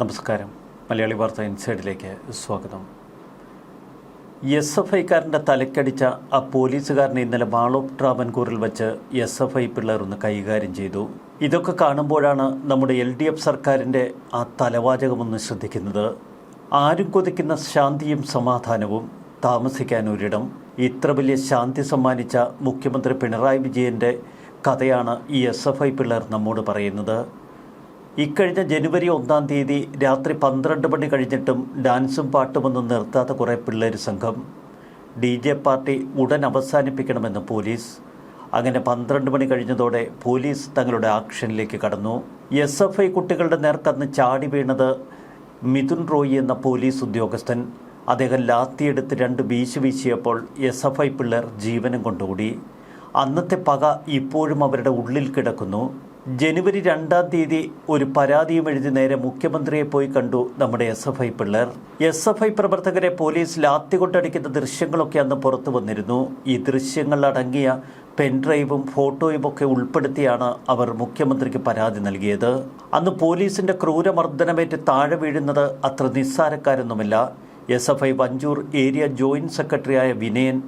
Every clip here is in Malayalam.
നമസ്കാരം. മലയാളി വാർത്ത ഇൻസൈഡിലേക്ക് സ്വാഗതം. എസ് എഫ് ഐക്കാരന്റെ തലക്കടിച്ച ആ പോലീസുകാരനെ ഇന്നലെ ഓഫ് ട്രാവൻകൂറിൽ വെച്ച് എസ് എഫ് ഐ പിള്ളേർ ഒന്ന് കൈകാര്യം ചെയ്തു. ഇതൊക്കെ കാണുമ്പോഴാണ് നമ്മുടെ എൽ ഡി എഫ് സർക്കാരിന്റെ ആ തലവാചകമൊന്ന് ശ്രദ്ധിക്കുന്നത്. ആരും കൊതിക്കുന്ന ശാന്തിയും സമാധാനവും താമസിക്കാൻ ഒരിടം. ഇത്ര വലിയ ശാന്തി സമ്മാനിച്ച മുഖ്യമന്ത്രി പിണറായി വിജയന്റെ കഥയാണ് ഈ എസ് എഫ് ഐ പിള്ളേർ നമ്മോട് പറയുന്നത്. ഇക്കഴിഞ്ഞ ജനുവരി ഒന്നാം തീയതി രാത്രി പന്ത്രണ്ട് മണി കഴിഞ്ഞിട്ടും ഡാൻസും പാട്ടുമൊന്നും നിർത്താത്ത കുറേ പിള്ളേർ സംഘം. ഡി ജെ പാർട്ടി ഉടൻ അവസാനിപ്പിക്കണമെന്ന് പോലീസ്. അങ്ങനെ പന്ത്രണ്ട് മണി കഴിഞ്ഞതോടെ പോലീസ് തങ്ങളുടെ ആക്ഷനിലേക്ക് കടന്നു. എസ് എഫ് ഐ കുട്ടികളുടെ നേർക്കന്ന് ചാടി വീണത് മിഥുൻ റോയി എന്ന പോലീസ് ഉദ്യോഗസ്ഥൻ. അദ്ദേഹം ലാത്തിയെടുത്ത് രണ്ട് വീശു വീശിയപ്പോൾ എസ് എഫ് ഐ പിള്ളേർ ജീവനും കൊണ്ടുകൂടി. അന്നത്തെ പക ഇപ്പോഴും അവരുടെ ഉള്ളിൽ കിടക്കുന്നു. ജനുവരി രണ്ടാം തീയതി ഒരു പരാതിയും എഴുതി നേരെ മുഖ്യമന്ത്രിയെ പോയി കണ്ടു നമ്മുടെ എസ് എഫ് ഐ പിള്ളേർ. എസ് എഫ് ഐ പ്രവർത്തകരെ പോലീസ് ലാത്തി കൊണ്ടടിക്കുന്ന ദൃശ്യങ്ങളൊക്കെ അന്ന് പുറത്തു വന്നിരുന്നു. ഈ ദൃശ്യങ്ങൾ അടങ്ങിയ പെൻഡ്രൈവും ഫോട്ടോയും ഒക്കെ ഉൾപ്പെടുത്തിയാണ് അവർ മുഖ്യമന്ത്രിക്ക് പരാതി നൽകിയത്. അന്ന് പോലീസിന്റെ ക്രൂരമർദ്ദനമേറ്റ് താഴെ വീഴുന്നത് അത്ര നിസ്സാരക്കാരൊന്നുമല്ല. S F I Vanchoor area joint സെക്രട്ടറിയായ വിനയൻ.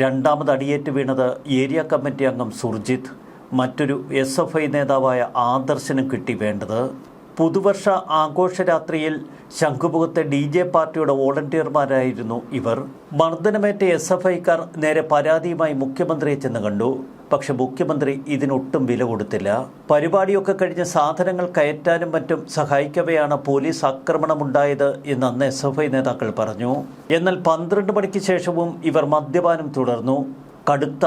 രണ്ടാമത് അടിയേറ്റ് വീണത് ഏരിയ കമ്മിറ്റി അംഗം സുർജിത്ത്. മറ്റൊരു എസ് എഫ് ഐ നേതാവായ ആദർശനും കിട്ടി വേണ്ടത്. പുതുവർഷ ആഘോഷരാത്രിയിൽ ശംഖുമുഖത്തെ ഡി ജെ പാർട്ടിയുടെ വോളണ്ടിയർമാരായിരുന്നു ഇവർ. മർദ്ദനമേറ്റ എസ് എഫ് ഐക്കാർ നേരെ പരാതിയുമായി മുഖ്യമന്ത്രിയെ ചെന്ന് കണ്ടു. പക്ഷെ മുഖ്യമന്ത്രി ഇതിനൊട്ടും വില കൊടുത്തില്ല. പരിപാടിയൊക്കെ കഴിഞ്ഞ് സാധനങ്ങൾ കയറ്റാനും മറ്റും സഹായിക്കവെയാണ് പോലീസ് ആക്രമണമുണ്ടായത് എന്ന് അന്ന് എസ് എഫ് ഐ നേതാക്കൾ പറഞ്ഞു. എന്നാൽ പന്ത്രണ്ട് മണിക്ക് ശേഷവും ഇവർ മദ്യപാനം തുടർന്നു. കടുത്ത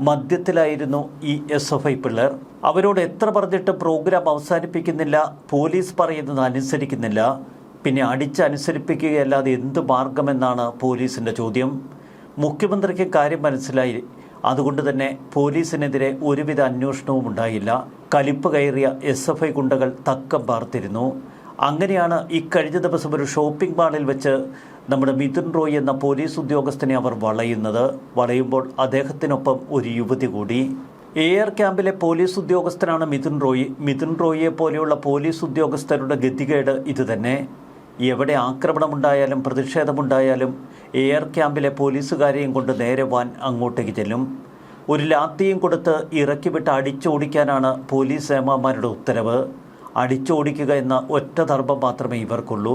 മദ്യത്തിലായിരുന്നു ഈ എസ് എഫ് ഐ പിള്ളേർ. അവരോട് എത്ര പറഞ്ഞിട്ട് പ്രോഗ്രാം അവസാനിപ്പിക്കുന്നില്ല പോലീസ് പറയുന്നത് അനുസരിക്കുന്നില്ല. പിന്നെ അടിച്ചനുസരിപ്പിക്കുകയല്ലാതെ എന്ത് മാർഗമെന്നാണ് പോലീസിന്റെ ചോദ്യം. മുഖ്യമന്ത്രിക്ക് കാര്യം മനസ്സിലായി. അതുകൊണ്ട് തന്നെ പോലീസിനെതിരെ ഒരുവിധ അന്വേഷണവും ഉണ്ടായില്ല. കലിപ്പ് കയറിയ എസ് എഫ് ഐ ഗുണ്ടകൾ തക്കം പാർത്തിരുന്നു. അങ്ങനെയാണ് ഈ കഴിഞ്ഞ ദിവസം ഒരു ഷോപ്പിംഗ് മാളിൽ വെച്ച് നമ്മുടെ മിഥുൻ റോയ് എന്ന പോലീസ് ഉദ്യോഗസ്ഥനെ അവർ വളയുന്നത്. വളയുമ്പോൾ അദ്ദേഹത്തിനൊപ്പം ഒരു യുവതി കൂടി. എ ആർ ക്യാമ്പിലെ പോലീസ് ഉദ്യോഗസ്ഥനാണ് മിഥുൻ റോയ്. മിഥുൻ റോയിയെ പോലെയുള്ള പോലീസ് ഉദ്യോഗസ്ഥരുടെ ഗതികേട് ഇതുതന്നെ. എവിടെ ആക്രമണമുണ്ടായാലും പ്രതിഷേധമുണ്ടായാലും എ ആർ ക്യാമ്പിലെ പോലീസുകാരെയും കൊണ്ട് നേരെ വാൻ അങ്ങോട്ടേക്ക് ചെല്ലും. ഒരു ലാത്തിയും കൊടുത്ത് ഇറക്കി വിട്ട് അടിച്ചോടിക്കാനാണ് പോലീസ് സേമാമാരുടെ ഉത്തരവ്. അടിച്ചോടിക്കുക എന്ന ഒറ്റ ധർമ്മം മാത്രമേ ഇവർക്കുള്ളൂ.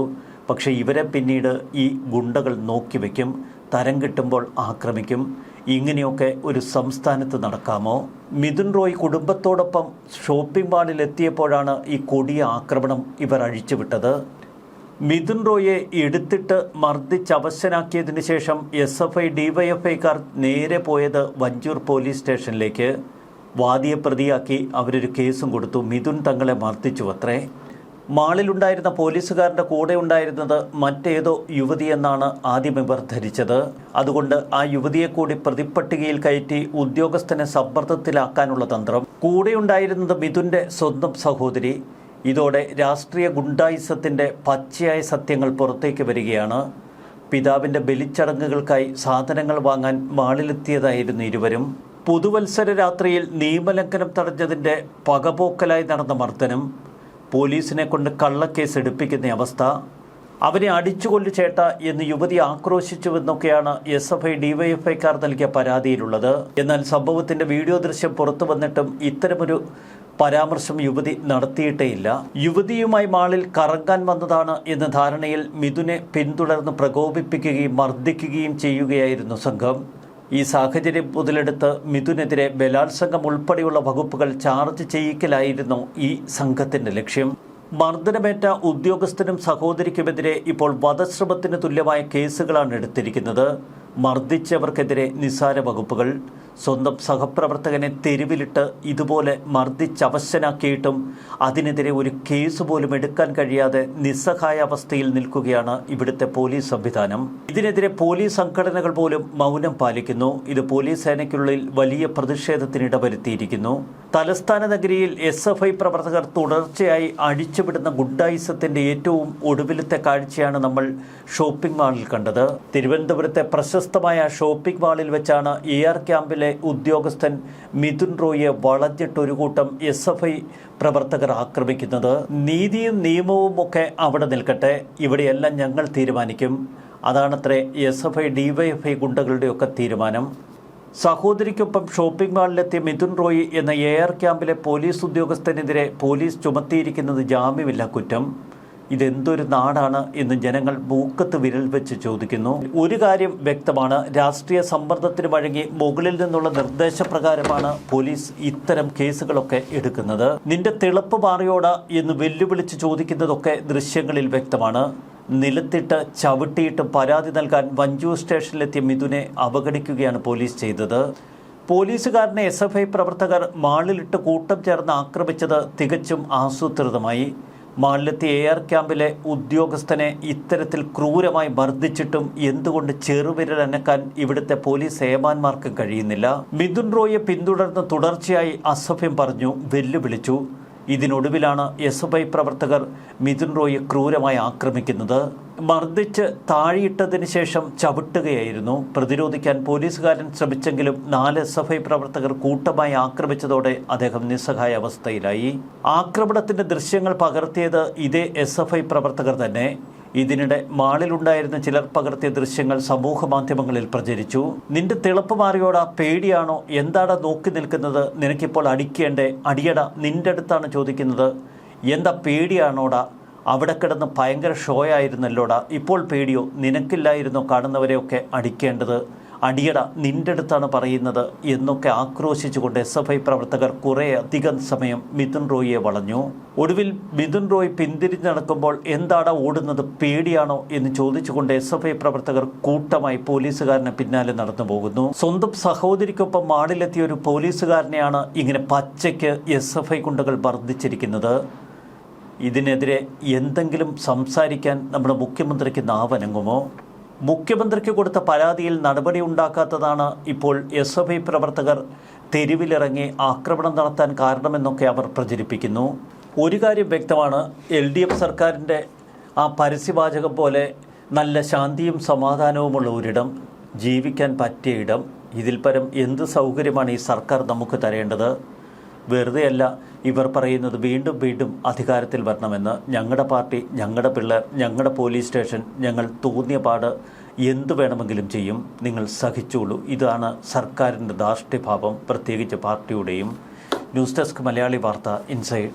പക്ഷേ ഇവരെ പിന്നീട് ഈ ഗുണ്ടകൾ നോക്കി വയ്ക്കും തരം കിട്ടുമ്പോൾ ആക്രമിക്കും. ഇങ്ങനെയൊക്കെ ഒരു സംസ്ഥാനത്ത് നടക്കാമോ? മിഥുൻ റോയ് കുടുംബത്തോടൊപ്പം ഷോപ്പിംഗ് മാളിൽ എത്തിയപ്പോഴാണ് ഈ കൊടിയ ആക്രമണം ഇവർ അഴിച്ചുവിട്ടത്. മിഥുൻ റോയെ എടുത്തിട്ട് മർദ്ദിച്ച് അവശനാക്കിയതിന് ശേഷം എസ് എഫ് ഐ ഡിവൈഎഫ്ഐക്കാർ നേരെ പോയത് വഞ്ചൂർ പോലീസ് സ്റ്റേഷനിലേക്ക്. വാദിയെ പ്രതിയാക്കി അവരൊരു കേസും കൊടുത്തു. മിഥുൻ തങ്ങളെ മർദ്ദിച്ചു അത്രേ മാളിലുണ്ടായിരുന്ന പോലീസുകാരന്റെ കൂടെ ഉണ്ടായിരുന്നത് മറ്റേതോ യുവതിയെന്നാണ് ആദ്യം ഇവർ ധരിച്ചത്. അതുകൊണ്ട് ആ യുവതിയെ കൂടി പ്രതിപ്പട്ടികയിൽ കയറ്റി ഉദ്യോഗസ്ഥനെ സമ്മർദ്ദത്തിലാക്കാനുള്ള തന്ത്രം. കൂടെയുണ്ടായിരുന്നത് മിഥുന്റെ സ്വന്തം സഹോദരി. ഇതോടെ രാഷ്ട്രീയ ഗുണ്ടായുസത്തിന്റെ പച്ചയായ സത്യങ്ങൾ പുറത്തേക്ക് വരികയാണ്. പിതാവിന്റെ ബലിച്ചടങ്ങുകൾക്കായി സാധനങ്ങൾ വാങ്ങാൻ മാളിലെത്തിയതായിരുന്നു ഇരുവരും. പുതുവത്സര രാത്രിയിൽ നിയമലംഘനം തടഞ്ഞതിന്റെ പകപോക്കലായി നടന്ന മർദ്ദനം. പോലീസിനെ കൊണ്ട് കള്ളക്കേസ് എടുപ്പിക്കുന്ന അവസ്ഥ അവനെ അടിച്ചുകൊല്ലു ചേട്ട എന്ന് യുവതി ആക്രോശിച്ചുവെന്നൊക്കെയാണ് എസ് എഫ് ഐ ഡിവൈഎഫ്ഐക്കാർ നൽകിയ പരാതിയിലുള്ളത്. എന്നാൽ സംഭവത്തിന്റെ വീഡിയോ ദൃശ്യം പുറത്തു വന്നിട്ടും ഇത്തരമൊരു പരാമർശം യുവതി നടത്തിയിട്ടേയില്ല. യുവതിയുമായി മാളിൽ കറങ്ങാൻ വന്നതാണ് എന്ന ധാരണയിൽ മിഥുനെ പിന്തുടർന്ന് പ്രകോപിപ്പിക്കുകയും മർദ്ദിക്കുകയും ചെയ്യുകയായിരുന്നു സംഘം. ഈ സാഹചര്യം മുതലെടുത്ത് മിഥുനെതിരെ ബലാത്സംഗം ഉൾപ്പെടെയുള്ള വകുപ്പുകൾ ചാർജ് ചെയ്യിക്കലായിരുന്നു ഈ സംഘത്തിന്റെ ലക്ഷ്യം. മർദ്ദനമേറ്റ ഉദ്യോഗസ്ഥനും സഹോദരിക്കുമെതിരെ ഇപ്പോൾ വധശ്രമത്തിന് തുല്യമായ കേസുകളാണ് എടുത്തിരിക്കുന്നത്. മർദ്ദിച്ചവർക്കെതിരെ നിസാര വകുപ്പുകൾ. സ്വന്തം സഹപ്രവർത്തകനെ തെരുവിലിട്ട് ഇതുപോലെ മർദ്ദിച്ചവശനാക്കിയിട്ടും അതിനെതിരെ ഒരു കേസ് പോലും എടുക്കാൻ കഴിയാതെ നിസ്സഹായ അവസ്ഥയിൽ നിൽക്കുകയാണ് ഇവിടുത്തെ പോലീസ് സംവിധാനം. ഇതിനെതിരെ പോലീസ് സംഘടനകൾ പോലും മൗനം പാലിക്കുന്നു. ഇത് പോലീസ് സേനയ്ക്കുള്ളിൽ വലിയ പ്രതിഷേധത്തിനിട വരുത്തിയിരിക്കുന്നു തലസ്ഥാന നഗരിയിൽ എസ് എഫ് ഐ പ്രവർത്തകർ തുടർച്ചയായി അഴിച്ചുവിടുന്ന ഗുണ്ടായിസത്തിന്റെ ഏറ്റവും ഒടുവിലത്തെ കാഴ്ചയാണ് നമ്മൾ ഷോപ്പിംഗ് മാളിൽ കണ്ടത്. തിരുവനന്തപുരത്തെ പ്രശസ്തമായ ഷോപ്പിംഗ് മാളിൽ വെച്ചാണ് എ ആർ ക്യാമ്പിലെ ക്യാമ്പിലെ ഉദ്യോഗസ്ഥൻ മിഥുൻ റോയിയെ വളഞ്ഞിട്ടൊരു കൂട്ടം എസ് എഫ് ഐ പ്രവർത്തകർ ആക്രമിക്കുന്നത്. നീതിയും നിയമവും ഒക്കെ അവിടെ നിൽക്കട്ടെ. ഇവിടെയെല്ലാം ഞങ്ങൾ തീരുമാനിക്കും. അതാണത്രേ എസ് എഫ് ഐ ഡിവൈഎഫ്ഐ ഗുണ്ടകളുടെയൊക്കെ തീരുമാനം. സഹോദരിക്കൊപ്പം ഷോപ്പിംഗ് മാളിലെത്തിയ മിഥുൻ റോയ് എന്ന എയർ ക്യാമ്പിലെ പോലീസ് ഉദ്യോഗസ്ഥനെതിരെ പോലീസ് ചുമത്തിയിരിക്കുന്നത് ജാമ്യമില്ല കുറ്റം. ഇതെന്തൊരു നാടാണ് എന്ന് ജനങ്ങൾ മൂക്കത്ത് വിരൽ വെച്ച് ചോദിക്കുന്നു. ഒരു കാര്യം വ്യക്തമാണ് രാഷ്ട്രീയ സമ്മർദ്ദത്തിന് വഴങ്ങി മുകളിൽ നിന്നുള്ള നിർദ്ദേശപ്രകാരമാണ് പോലീസ് ഇത്തരം കേസുകളൊക്കെ എടുക്കുന്നത്. നിന്റെ തിളപ്പ് മാറിയോട എന്ന് വെല്ലുവിളിച്ച് ചോദിക്കുന്നതൊക്കെ ദൃശ്യങ്ങളിൽ വ്യക്തമാണ്. നിലത്തിട്ട് ചവിട്ടിയിട്ട് പരാതി നൽകാൻ വഞ്ചൂർ സ്റ്റേഷനിലെത്തിയ മിഥുനെ അവഗണിക്കുകയാണ് പോലീസ് ചെയ്തത്. പോലീസുകാരനെ എസ് എഫ് ഐ പ്രവർത്തകർ മാളിലിട്ട് കൂട്ടം ചേർന്ന് ആക്രമിച്ചത് തികച്ചും ആസൂത്രിതമായി. മാളിലെത്തിയ എ ആർ ക്യാമ്പിലെ ഉദ്യോഗസ്ഥനെ ഇത്തരത്തിൽ ക്രൂരമായി മർദ്ദിച്ചിട്ടും എന്തുകൊണ്ട് ചെറുവിരൽ അനക്കാൻ ഇവിടുത്തെ പോലീസ് ഏമാന്മാർക്ക് കഴിയുന്നില്ല? മിഥുൻ റോയെ പിന്തുടർന്ന് തുടർച്ചയായി അസഭ്യം പറഞ്ഞു വെല്ലുവിളിച്ചു. ഇതിനൊടുവിലാണ് എസ് എഫ് ഐ പ്രവർത്തകർ മിഥുൻ റോയെ ക്രൂരമായി ആക്രമിക്കുന്നത്. മർദ്ദിച്ച് താഴെയിട്ടതിന് ശേഷം ചവിട്ടുകയായിരുന്നു. പ്രതിരോധിക്കാൻ പോലീസുകാരൻ ശ്രമിച്ചെങ്കിലും നാല് എസ് എഫ് ഐ പ്രവർത്തകർ കൂട്ടമായി ആക്രമിച്ചതോടെ അദ്ദേഹം നിസ്സഹായ അവസ്ഥയിലായി. ആക്രമണത്തിന്റെ ദൃശ്യങ്ങൾ പകർത്തിയത് ഇതേ എസ് എഫ് ഐ പ്രവർത്തകർ തന്നെ. ഇതിനിടെ മാളിലുണ്ടായിരുന്ന ചിലർ പകർത്തിയ ദൃശ്യങ്ങൾ സമൂഹ മാധ്യമങ്ങളിൽ പ്രചരിച്ചു. നിന്റെ തിളപ്പ് മാറിയോടാ പേടിയാണോ? എന്താടാ നോക്കി നിൽക്കുന്നത്? നിനക്കിപ്പോൾ അടിക്കേണ്ടേ? അടിയട നിന്റെ അടുത്താണ് ചോദിക്കുന്നത്. എന്താ പേടിയാണോടാ? അവിടെ കിടന്ന് ഭയങ്കര ഷോയായിരുന്നല്ലോടാ? ഇപ്പോൾ പേടിയോ? നിനക്കില്ലായിരുന്നോ കാണുന്നവരെയൊക്കെ അടിക്കേണ്ടത്? അടിയട നിന്റെ അടുത്താണ് പറയുന്നത് എന്നൊക്കെ ആക്രോശിച്ചുകൊണ്ട് എസ് എഫ് ഐ പ്രവർത്തകർ കുറേ അധികം സമയം മിഥുൻ റോയിയെ വളഞ്ഞു. ഒടുവിൽ മിഥുൻ റോയ് പിന്തിരിഞ്ഞ് നടക്കുമ്പോൾ എന്താടാ ഓടുന്നത് പേടിയാണോ എന്ന് ചോദിച്ചുകൊണ്ട് എസ് എഫ് ഐ പ്രവർത്തകർ കൂട്ടമായി പോലീസുകാരന് പിന്നാലെ നടന്നു പോകുന്നു. സ്വന്തം സഹോദരിക്കൊപ്പം മാളിലെത്തിയ ഒരു പോലീസുകാരനെയാണ് ഇങ്ങനെ പച്ചയ്ക്ക് എസ് എഫ് ഐ കുണ്ടകൾ വർദ്ധിച്ചിരിക്കുന്നത്. ഇതിനെതിരെ എന്തെങ്കിലും സംസാരിക്കാൻ നമ്മുടെ മുഖ്യമന്ത്രിക്ക് നാവനങ്ങുമോ? മുഖ്യമന്ത്രിക്ക് കൊടുത്ത പരാതിയിൽ നടപടി ഉണ്ടാക്കാത്തതാണ് ഇപ്പോൾ എസ് എഫ് ഐ പ്രവർത്തകർ തെരുവിലിറങ്ങി ആക്രമണം നടത്താൻ കാരണമെന്നൊക്കെ അവർ പ്രചരിപ്പിക്കുന്നു. ഒരു കാര്യം വ്യക്തമാണ് എൽ ഡി എഫ് സർക്കാരിന്റെ ആ പരസ്യവാചകം പോലെ നല്ല ശാന്തിയും സമാധാനവുമുള്ള ഒരിടം ജീവിക്കാൻ പറ്റിയ ഇടം. ഇതിൽ പരം എന്ത് സൗകര്യമാണ് ഈ സർക്കാർ നമുക്ക് തരേണ്ടത്? വെറുതെയല്ല ഇവർ പറയുന്നത് വീണ്ടും വീണ്ടും അധികാരത്തിൽ വരണമെന്ന് ഞങ്ങളുടെ പാർട്ടി ഞങ്ങളുടെ പിള്ളേർ ഞങ്ങളുടെ പോലീസ് സ്റ്റേഷൻ ഞങ്ങൾ തോന്നിയ പാട് എന്തു വേണമെങ്കിലും ചെയ്യും. നിങ്ങൾ സഹിച്ചോളൂ. ഇതാണ് സർക്കാരിന്റെ ധാർഷ്ട്യഭാവം. പ്രത്യേകിച്ച് പാർട്ടിയുടെയും. ന്യൂസ് ഡെസ്ക് മലയാളി വാർത്ത ഇൻസൈഡ്.